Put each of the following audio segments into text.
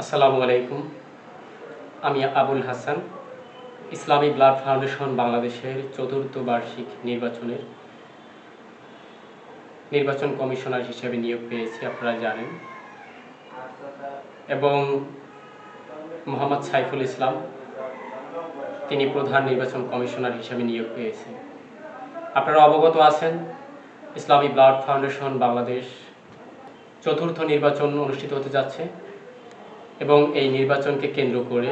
আসসালামু আলাইকুম। আমি আবুল হাসান ইসলামী ব্লাড ফাউন্ডেশন বাংলাদেশের চতুর্থ বার্ষিক নির্বাচনের নির্বাচন কমিশনার হিসেবে নিয়োগ পেয়েছি, আপনারা জানেন। এবং মোহাম্মদ সাইফুল ইসলাম, তিনি প্রধান নির্বাচন কমিশনার হিসেবে নিয়োগ পেয়েছে। আপনারা অবগত আছেন ইসলামী ব্লাড ফাউন্ডেশন বাংলাদেশ চতুর্থ নির্বাচন অনুষ্ঠিত হতে যাচ্ছে। এবং এই নির্বাচনকে কেন্দ্র করে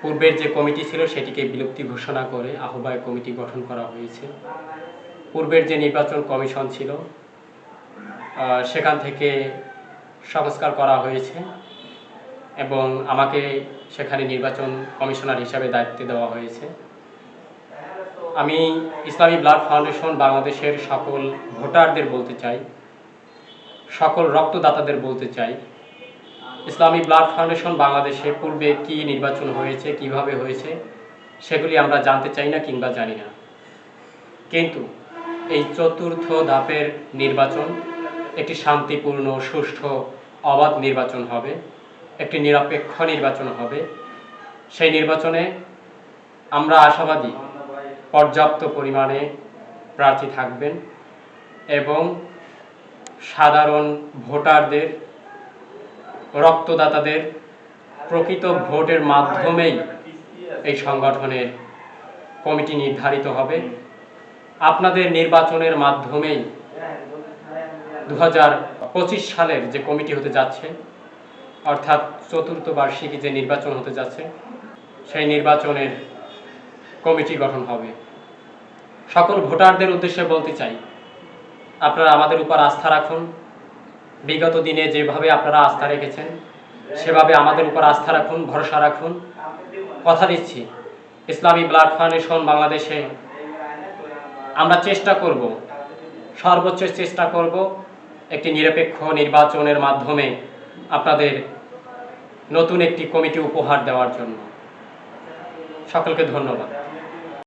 পূর্বের যে কমিটি ছিল সেটিকে বিলুপ্তি ঘোষণা করে আহ্বায়ক কমিটি গঠন করা হয়েছে। পূর্বের যে নির্বাচন কমিশন ছিল সেখান থেকে সংস্কার করা হয়েছে এবং আমাকে সেখানে নির্বাচন কমিশনার হিসাবে দায়িত্ব দেওয়া হয়েছে। আমি ইসলামী ব্লাড ফাউন্ডেশন বাংলাদেশের সকল ভোটারদের বলতে চাই, সকল রক্তদাতাদের বলতে চাই ইসলামী ব্লাড ফাউন্ডেশন বাংলাদেশে পূর্বে কি নির্বাচন হয়েছে, কীভাবে হয়েছে, সেগুলি আমরা জানতে চাই না কিংবা জানি না। কিন্তু এই চতুর্থ ধাপের নির্বাচন একটি শান্তিপূর্ণ, সুষ্ঠু, অবাধ নির্বাচন হবে, একটি নিরপেক্ষ নির্বাচন হবে। সেই নির্বাচনে আমরা আশাবাদী, পর্যাপ্ত পরিমাণে প্রার্থী থাকবেন এবং সাধারণ ভোটারদের রক্তদাতাদের প্রকৃত ভোটের মাধ্যমেই এই সংগঠনের কমিটি নির্ধারিত হবে। আপনাদের নির্বাচনের মাধ্যমেই দু সালের যে কমিটি হতে যাচ্ছে, অর্থাৎ চতুর্থ বার্ষিকী যে নির্বাচন হতে যাচ্ছে, সেই নির্বাচনের কমিটি গঠন হবে। সকল ভোটারদের উদ্দেশ্যে বলতে চাই, আপনারা আমাদের উপর আস্থা রাখুন। বিগত দিনে যেভাবে আপনারা আস্থা রেখেছেন, সেভাবে আমাদের উপর আস্থা রাখুন, ভরসা রাখুন। কথা দিচ্ছি, ইসলামী ব্লাড ফাউন্ডেশন বাংলাদেশে আমরা চেষ্টা করব, সর্বোচ্চ চেষ্টা করব একটি নিরপেক্ষ নির্বাচনের মাধ্যমে আপনাদের নতুন একটি কমিটি উপহার দেওয়ার জন্য। সকলকে ধন্যবাদ।